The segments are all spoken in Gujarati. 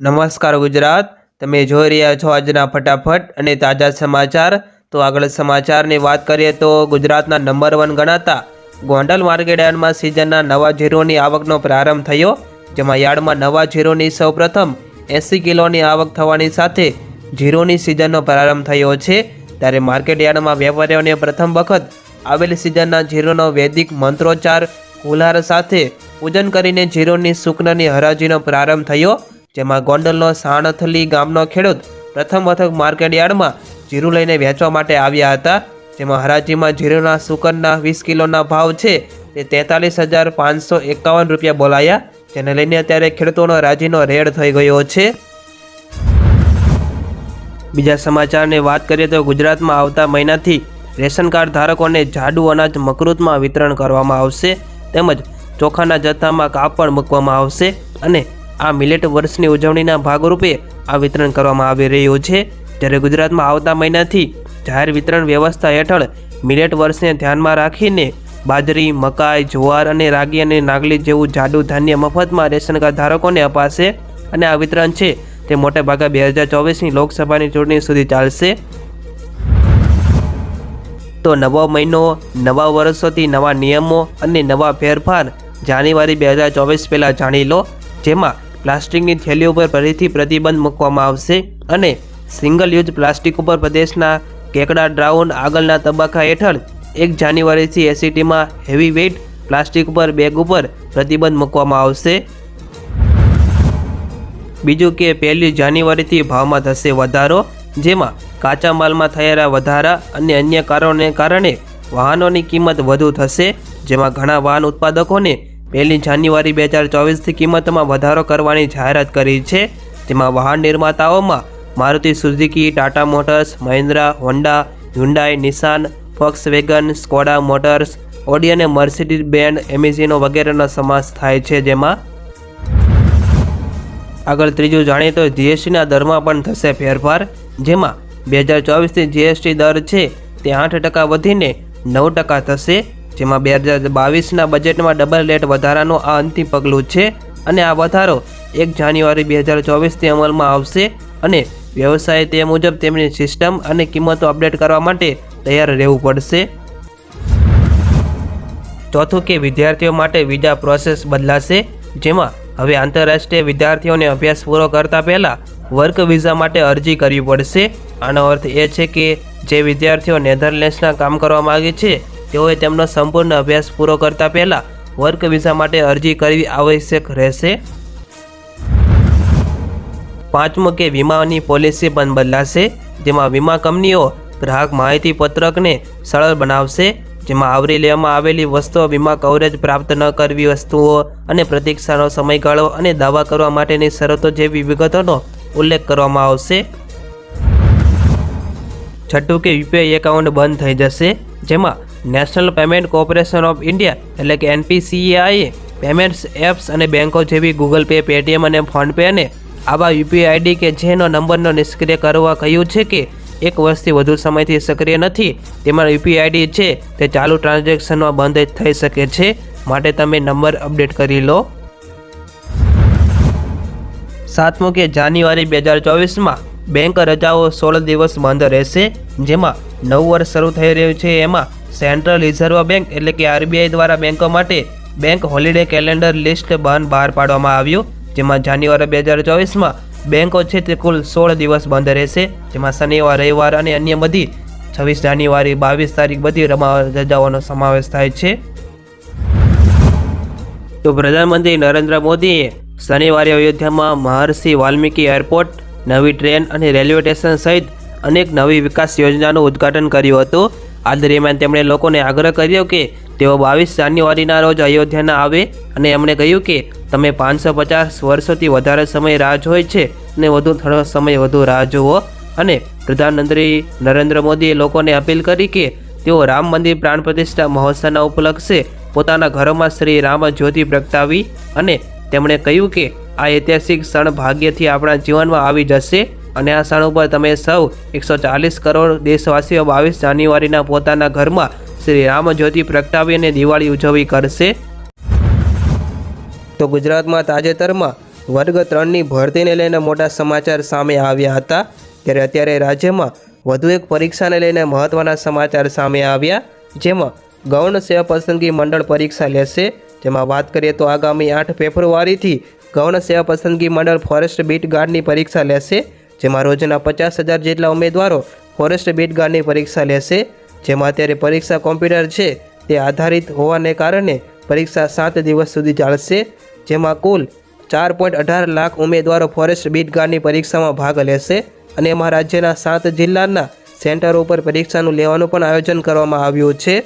નમસ્કાર ગુજરાત. તમે જોઈ રહ્યા છો આજના ફટાફટ અને તાજા સમાચાર. તો આગળ સમાચારની વાત કરીએ તો ગુજરાતના નંબર વન ગણાતા ગોંડલ માર્કેટ યાર્ડમાં સિઝનના નવા જીરોની આવકનો પ્રારંભ થયો, જેમાં યાર્ડમાં નવા જીરોની સૌપ્રથમ એંસી કિલોની આવક થવાની સાથે જીરોની સિઝનનો પ્રારંભ થયો છે. ત્યારે માર્કેટ યાર્ડમાં વેપારીઓને પ્રથમ વખત આવેલ સિઝનના જીરોનો વૈદિક મંત્રોચ્ચાર કુલ્હાર સાથે પૂજન કરીને જીરોની શુક્રની હરાજીનો પ્રારંભ થયો. જેમાં ગોંડલનો સાણથલી ગામનો ખેડૂત પ્રથમ વખત માર્કેટ યાર્ડમાં જીરું લઈને વેચવા માટે આવ્યા હતા. જેમાં હરાજીમાં જીરુના સુકનના વીસ કિલોના ભાવ છે તે તેતાલીસ હજાર પાંચસો એકાવન રૂપિયા બોલાયા, જેને લઈને અત્યારે ખેડૂતોનો રાજીનો રેડ થઈ ગયો છે. બીજા સમાચારની વાત કરીએ તો ગુજરાતમાં આવતા મહિનાથી રેશન કાર્ડ ધારકોને જાડુ અનાજ મકરૂતમાં વિતરણ કરવામાં આવશે, તેમજ ચોખાના જથ્થામાં કાપ પણ મૂકવામાં આવશે અને આ મિલેટ વર્ષની ઉજવણીના ભાગરૂપે આ વિતરણ કરવામાં આવી રહ્યું છે. જ્યારે ગુજરાતમાં આવતા મહિનાથી જાહેર વિતરણ વ્યવસ્થા હેઠળ મિલેટ વર્ષને ધ્યાનમાં રાખીને બાજરી, મકાઈ, જુવાર અને રાગી અને નાગલી જેવું જાડુ ધાન્ય મફતમાં રેશન કાર્ડ ધારકોને અપાશે અને આ વિતરણ છે તે મોટે ભાગે બે હજાર ચોવીસની લોકસભાની ચૂંટણી સુધી ચાલશે. તો નવો મહિનો, નવા વર્ષોથી નવા નિયમો અને નવા ફેરફાર જાન્યુઆરી બે હજાર ચોવીસ પહેલાં જાણી લો, જેમાં પ્લાસ્ટિકની થેલીઓ ઉપર ફરીથી પ્રતિબંધ મૂકવામાં આવશે અને સિંગલ યુઝ પ્લાસ્ટિક ઉપર પ્રદેશના કેકડા ડ્રાઉન આગળના તબક્કા હેઠળ એક જાન્યુઆરીથી એસીટીમાં હેવી વેઇટ પ્લાસ્ટિક ઉપર બેગ ઉપર પ્રતિબંધ મૂકવામાં આવશે. બીજું કે પહેલી જાન્યુઆરીથી ભાવમાં થશે વધારો, જેમાં કાચા માલમાં થયેલા વધારા અને અન્ય કારણોને કારણે વાહનોની કિંમત વધુ થશે, જેમાં ઘણા વાહન ઉત્પાદકોને પહેલી જાન્યુઆરી બે હજાર ચોવીસથી કિંમતમાં વધારો કરવાની જાહેરાત કરી છે. જેમાં વાહન નિર્માતાઓમાં Maruti Suzuki, Tata Motors, Mahindra, Honda, Hyundai Nissan Volkswagen Skoda Motors, Audi અને મર્સિડીઝ બેન્ડ એમિઝીનો વગેરેનો સમાવેશ થાય છે જેમાં આગળ ત્રીજું જાણીએ તો જીએસટીના દરમાં પણ થશે ફેરફાર. જેમાં બે હજાર ચોવીસથી જીએસટી દર છે તે આઠ ટકા વધીને નવ ટકા થશે. જેમાં બે હજાર બાવીસના બજેટમાં ડબલ રેટ વધારાનું આ અંતિમ પગલું છે અને આ વધારો એક જાન્યુઆરી બે હજાર ચોવીસથી અમલમાં આવશે અને વ્યવસાયે તે મુજબ તેમની સિસ્ટમ અને કિંમતો અપડેટ કરવા માટે તૈયાર રહેવું પડશે. ચોથું કે વિદ્યાર્થીઓ માટે વિઝા પ્રોસેસ બદલાશે, જેમાં હવે આંતરરાષ્ટ્રીય વિદ્યાર્થીઓને અભ્યાસ પૂરો કરતા પહેલાં વર્ક વિઝા માટે અરજી કરવી પડશે. આનો અર્થ એ છે કે જે વિદ્યાર્થીઓ નેધરલેન્ડ્સના કામ કરવા માગે છે તેઓએ તેમનો સંપૂર્ણ અભ્યાસ પૂરો કરતા પહેલાં વર્ક વિઝા માટે અરજી કરવી આવશ્યક રહેશે. પાંચમું કે વીમાની પોલિસી પણ બદલાશે, જેમાં વીમા કંપનીઓ ગ્રાહક માહિતી પત્રકને સરળ બનાવશે, જેમાં આવરી લેવામાં આવેલી વસ્તુઓ વીમા કવરેજ પ્રાપ્ત ન કરવી વસ્તુઓ અને પ્રતીક્ષાનો સમયગાળો અને દાવા કરવા માટેની શરતો જેવી વિગતોનો ઉલ્લેખ કરવામાં આવશે. છઠ્ઠું કે યુપીઆઈ એકાઉન્ટ બંધ થઈ જશે, જેમાં National Payment Corporation of India, એટલે કે એનપીસીઆઈએ પેમેન્ટ્સ એપ્સ અને બેંકો જેવી ગૂગલ પે, પેટીએમ અને ફોનપે અને આવા યુપીઆઈ આઈડી કે જેનો નંબરનો નિષ્ક્રિય કરવા કહ્યું છે કે એક વર્ષથી વધુ સમયથી સક્રિય નથી, તેમાં યુપીઆઈ આઈડી છે, તે ચાલુ ટ્રાન્ઝેક્શનમાં બંધ થઈ શકે છે, માટે તમે નંબર અપડેટ કરી લો. સાતમું કે જાન્યુઆરી બે હજાર ચોવીસમાં બેંક રજાઓ સોળ દિવસ બંધ રહેશે, જેમાં નવું વર્ષ શરૂ થઈ રહ્યું છે, એમાં સેન્ટ્રલ રિઝર્વ બેંક એટલે કે આરબીઆઈ દ્વારા બેંકો માટે બેંક હોલિડે કેલેન્ડર લિસ્ટ બંધ બહાર પાડવામાં આવ્યું. જેમાં જાન્યુઆરી બે હજાર ચોવીસમાં બેંકો છે તે કુલ સોળ દિવસ બંધ રહેશે. જેમાં શનિવાર, રવિવાર અને અન્ય બધી છવ્વીસ જાન્યુઆરી, બાવીસ તારીખ બધી રમા રજાઓનો સમાવેશ થાય છે. તો પ્રધાનમંત્રી નરેન્દ્ર મોદીએ શનિવારે અયોધ્યામાં મહર્ષિ વાલ્મીકી એરપોર્ટ, નવી ટ્રેન અને રેલવે સ્ટેશન સહિત અનેક નવી વિકાસ યોજનાનું ઉદ્ઘાટન કર્યું હતું. આ દરમિયાન તેમણે લોકોને આગ્રહ કર્યો કે તેઓ બાવીસ જાન્યુઆરીના રોજ અયોધ્યાના આવે અને એમણે કહ્યું કે તમે પાંચસો પચાસ વર્ષોથી વધારે સમય રાહ જોઈ છે અને વધુ થોડો સમય વધુ રાહ જુઓ. અને પ્રધાનમંત્રી નરેન્દ્ર મોદીએ લોકોને અપીલ કરી કે તેઓ રામ મંદિર પ્રાણ પ્રતિષ્ઠા મહોત્સવના ઉપલક્ષે પોતાના ઘરોમાં શ્રી રામ જ્યોતિ પ્રગટાવી અને તેમણે કહ્યું કે આ ઐતિહાસિક ક્ષણ ભાગ્યથી આપણા જીવનમાં આવી જશે. અને આ ક્ષણ ઉપર તમે સૌ એકસો ચાલીસ કરોડ દેશવાસીઓ બાવીસ જાન્યુઆરીના પોતાના ઘરમાં શ્રી રામ જ્યોતિ પ્રગટાવી અને દિવાળી ઉજવણી કરશે. તો ગુજરાતમાં તાજેતરમાં વર્ગ ત્રણની ભરતીને લઈને મોટા સમાચાર સામે આવ્યા હતા. ત્યારે અત્યારે રાજ્યમાં વધુ એક પરીક્ષાને લઈને મહત્ત્વના સમાચાર સામે આવ્યા. જેમાં ગૌણ સેવા પસંદગી મંડળ પરીક્ષા લેશે. જેમાં વાત કરીએ તો આગામી આઠ ફેબ્રુઆરીથી ગૌણ સેવા પસંદગી મંડળ ફોરેસ્ટ બીટ ગાર્ડની પરીક્ષા લેશે. જેમાં રોજના પચાસ હજાર જેટલા ઉમેદવારો ફોરેસ્ટ બીટ ગાર્ડની પરીક્ષા લેશે. જેમાં અત્યારે પરીક્ષા કોમ્પ્યુટર છે તે આધારિત હોવાને કારણે પરીક્ષા સાત દિવસ સુધી ચાલશે. જેમાં કુલ ચાર પોઈન્ટ અઢાર લાખ ઉમેદવારો ફોરેસ્ટ બીટ ગાર્ડની પરીક્ષામાં ભાગ લેશે અને એમાં રાજ્યના સાત જિલ્લાના સેન્ટરો ઉપર પરીક્ષાનું લેવાનું પણ આયોજન કરવામાં આવ્યું છે.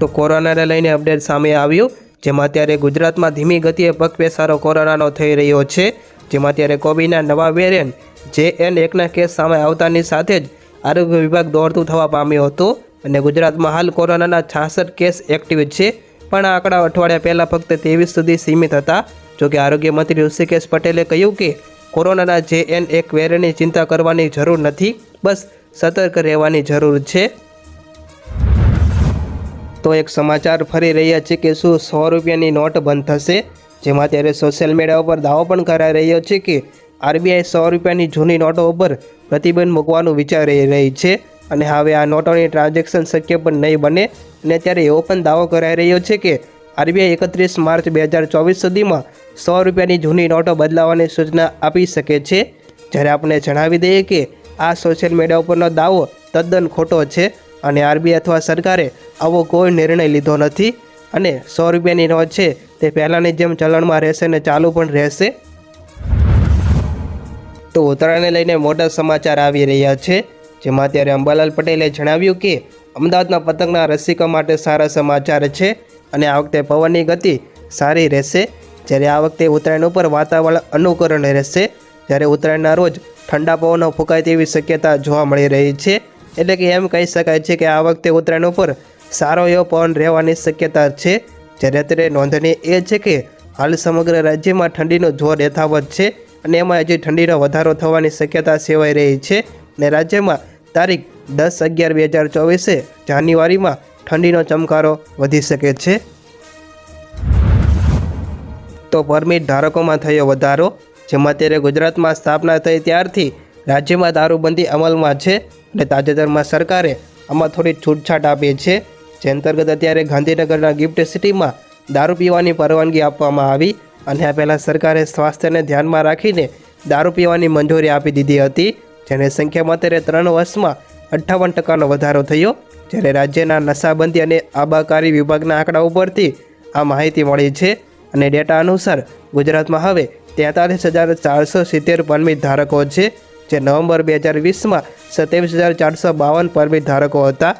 તો કોરોનાને લઈને અપડેટ સામે આવ્યું, જેમાં અત્યારે ગુજરાતમાં ધીમી ગતિએ પગપેસારો કોરોનાનો થઈ રહ્યો છે. જેમાં અત્યારે કોબીના નવા વેરિયન્ટ જે એન એકના કેસ સામે આવતાની સાથે જ આરોગ્ય વિભાગ દોડતું થવા પામ્યો હતો અને ગુજરાતમાં હાલ કોરોનાના છાસઠ કેસ એક્ટિવ છે. પણ આ આંકડા અઠવાડિયા પહેલાં ફક્ત ત્રેવીસ સુધી સીમિત હતા. જોકે આરોગ્ય મંત્રી ઋષિકેશ પટેલે કહ્યું કે, કોરોનાના જે એન એક વેરિયન્ટની ચિંતા કરવાની જરૂર નથી, બસ સતર્ક રહેવાની જરૂર છે. તો એક સમાચાર ફરી રહ્યા છે કે શું સો રૂપિયાની નોટ બંધ થશે? જેમાં અત્યારે સોશિયલ મીડિયા ઉપર દાવો પણ કરાઈ રહ્યો છે કે આરબીઆઈ સો રૂપિયાની જૂની નોટો ઉપર પ્રતિબંધ મૂકવાનું વિચારી રહી છે અને હવે આ નોટોની ટ્રાન્ઝેક્શન શક્ય પણ નહીં બને. અને ત્યારે એવો પણ દાવો કરાઈ રહ્યો છે કે આરબીઆઈ એકત્રીસ માર્ચ બે હજાર ચોવીસ સુધીમાં સો રૂપિયાની જૂની નોટો બદલાવવાની સૂચના આપી શકે છે. જ્યારે આપણે જણાવી દઈએ કે આ સોશિયલ મીડિયા ઉપરનો દાવો તદ્દન ખોટો છે અને આરબીઆઈ અથવા સરકારે આવો કોઈ નિર્ણય લીધો નથી. અને સો રૂપિયાની નોટ છે તે પહેલાંની જેમ ચલણમાં રહેશે અને ચાલુ પણ રહેશે. તો ઉત્તરાયણને લઈને મોટા સમાચાર આવી રહ્યા છે. જેમાં અત્યારે અંબાલાલ પટેલે જણાવ્યું કે, અમદાવાદના પતંગના રસિકો માટે સારા સમાચાર છે અને આ વખતે પવનની ગતિ સારી રહેશે. જ્યારે આ વખતે ઉત્તરાયણ ઉપર વાતાવરણ અનુકરણ રહેશે. જ્યારે ઉત્તરાયણના રોજ ઠંડા પવનો ફૂંકાય તેવી શક્યતા જોવા મળી રહી છે. એટલે કે એમ કહી શકાય છે કે આ વખતે ઉત્તરાયણ ઉપર સારો એવો પવન રહેવાની શક્યતા છે. જ્યારે અત્યારે નોંધનીય એ છે કે હાલ સમગ્ર રાજ્યમાં ઠંડીનો જોર યથાવત છે અને એમાં હજી ઠંડીનો વધારો થવાની શક્યતા સેવાઈ રહી છે અને રાજ્યમાં તારીખ દસ અગિયાર બે હજાર ચોવીસે જાન્યુઆરીમાં ઠંડીનો ચમકારો વધી શકે છે. તો પરમિટ ધારકોમાં થયો વધારો, જેમાં અત્યારે ગુજરાતમાં સ્થાપના થઈ ત્યારથી રાજ્યમાં દારૂબંધી અમલમાં છે અને તાજેતરમાં સરકારે આમાં થોડી છૂટછાટ આપી છે. જે અંતર્ગત અત્યારે ગાંધીનગરના ગિફ્ટ સિટીમાં દારૂ પીવાની પરવાનગી આપવામાં આવી અને આ પહેલાં સરકારે સ્વાસ્થ્યને ધ્યાનમાં રાખીને દારૂ પીવાની મંજૂરી આપી દીધી હતી, જેને સંખ્યામાં અત્યારે ત્રણ વર્ષમાં અઠ્ઠાવન ટકાનો વધારો થયો, જ્યારે રાજ્યના નશાબંધી અને આબાકારી વિભાગના આંકડા ઉપરથી આ માહિતી મળી છે અને ડેટા અનુસાર ગુજરાતમાં હવે તેતાલીસ હજાર ચારસો સિત્તેર પરમિટ ધારકો છે, જે નવેમ્બર બે હજાર વીસમાં સત્યાવીસ હજાર ચારસો બાવન પરમિટ ધારકો હતા.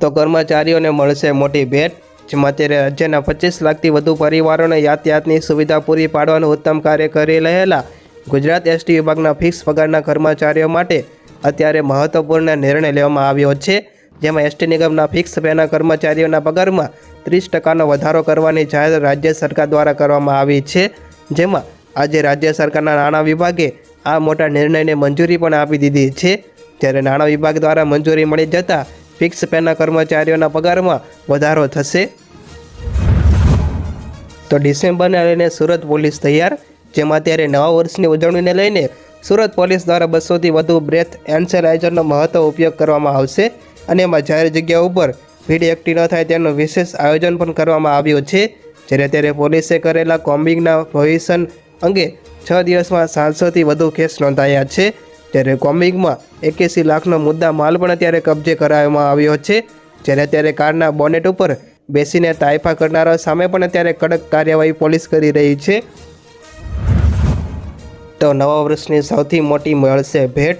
તો કર્મચારીઓને મળશે મોટી ભેટ. જેમાં અત્યારે રાજ્યના પચીસ લાખથી વધુ પરિવારોને યાતાયાતની સુવિધા પૂરી પાડવાનું ઉત્તમ કાર્ય કરી રહેલા ગુજરાત એસટી વિભાગના ફિક્સ પગારના કર્મચારીઓ માટે અત્યારે મહત્વપૂર્ણ નિર્ણય લેવામાં આવ્યો છે. જેમાં એસટી નિગમના ફિક્સ પેના કર્મચારીઓના પગારમાં ત્રીસ ટકાનો વધારો કરવાની જાહેરાત રાજ્ય સરકાર દ્વારા કરવામાં આવી છે. જેમાં આજે રાજ્ય સરકારના નાણાં વિભાગે આ મોટા નિર્ણયને મંજૂરી પણ આપી દીધી છે. જ્યારે નાણાં વિભાગ દ્વારા મંજૂરી મળી જતાં ફિક્સ પેના કર્મચારીઓના પગારમાં વધારો થશે. તો ડિસેમ્બરને લઈને સુરત પોલીસ તૈયાર, જેમાં અત્યારે નવા વર્ષની ઉજવણીને લઈને સુરત પોલીસ દ્વારા બસોથી વધુ બ્રેથ એન્સેલાઇઝરનો મહત્વ ઉપયોગ કરવામાં આવશે અને એમાં જાહેર જગ્યા ઉપર ભીડ એકઠી ન થાય તેનું વિશેષ આયોજન પણ કરવામાં આવ્યું છે. જ્યારે અત્યારે પોલીસે કરેલા કોમ્બિંગના ભવિષ્ય અંગે છ દિવસમાં સાતસોથી વધુ કેસ નોંધાયા છે. ત્યારે કોમિંગમાં એક્યાસી લાખનો મુદ્દા માલ પણ અત્યારે કબજે કરાવવામાં આવ્યો છે. જ્યારે અત્યારે કારના બોનેટ ઉપર બેસીને તાઇફા કરનારા સામે પણ અત્યારે કડક કાર્યવાહી પોલીસ કરી રહી છે. તો નવા વર્ષની સૌથી મોટી મળશે ભેટ.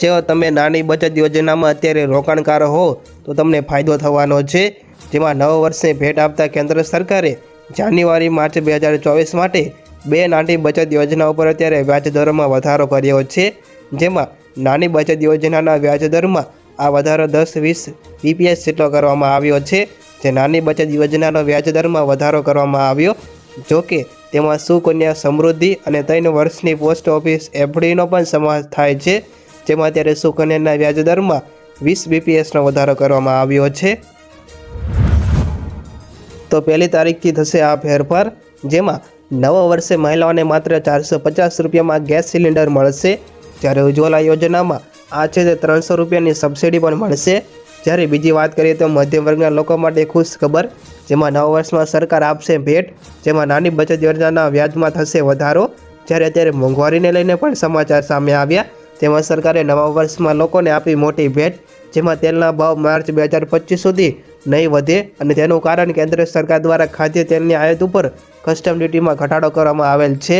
જો તમે નાની બચત યોજનામાં અત્યારે રોકાણકાર હો, તો તમને ફાયદો થવાનો છે. જેમાં નવા વર્ષની ભેટ આપતા કેન્દ્ર સરકારે જાન્યુઆરી માર્ચ બે હજાર ચોવીસ માટે બે નાની બચત યોજના ઉપર અત્યારે વ્યાજ દરમાં વધારો કર્યો છે. જેમાં નાની બચત યોજનાના વ્યાજ દરમાં આ વધારો દસ, વીસ બીપીએસ જેટલો કરવામાં આવ્યો છે. જે નાની બચત યોજનાનો વ્યાજ દરમાં વધારો કરવામાં આવ્યો, જો કે તેમાં સુકન્યા સમૃદ્ધિ અને ત્રણ વર્ષની પોસ્ટ ઓફિસ એફડીનો પણ સમાવેશ થાય છે. જેમાં અત્યારે સુકન્યાના વ્યાજ દરમાં વીસ બીપીએસનો વધારો કરવામાં આવ્યો છે. તો પહેલી તારીખથી થશે આ ફેરફાર, જેમાં નવા વર્ષે મહિલાઓને માત્ર ચારસો પચાસ રૂપિયામાં ગેસ સિલિન્ડર મળશે. જ્યારે ઉજ્જવલા યોજનામાં આ છે તે ત્રણસો રૂપિયાની સબસિડી પણ મળશે. જ્યારે બીજી વાત કરીએ તો મધ્યમ વર્ગના લોકો માટે ખુશ ખબર, જેમાં નવા વર્ષમાં સરકાર આપશે ભેટ, જેમાં નાની બચત યોજનાના વ્યાજમાં થશે વધારો. જ્યારે અત્યારે મોંઘવારીને લઈને પણ સમાચાર સામે આવ્યા, તેમાં સરકારે નવા વર્ષમાં લોકોને આપી મોટી ભેટ, જેમાં તેલના ભાવ માર્ચ બે હજાર પચીસ સુધી નહીં વધે અને તેનું કારણ કેન્દ્ર સરકાર દ્વારા ખાદ્ય તેલની આયાત ઉપર કસ્ટમ ડ્યુટીમાં ઘટાડો કરવામાં આવેલ છે.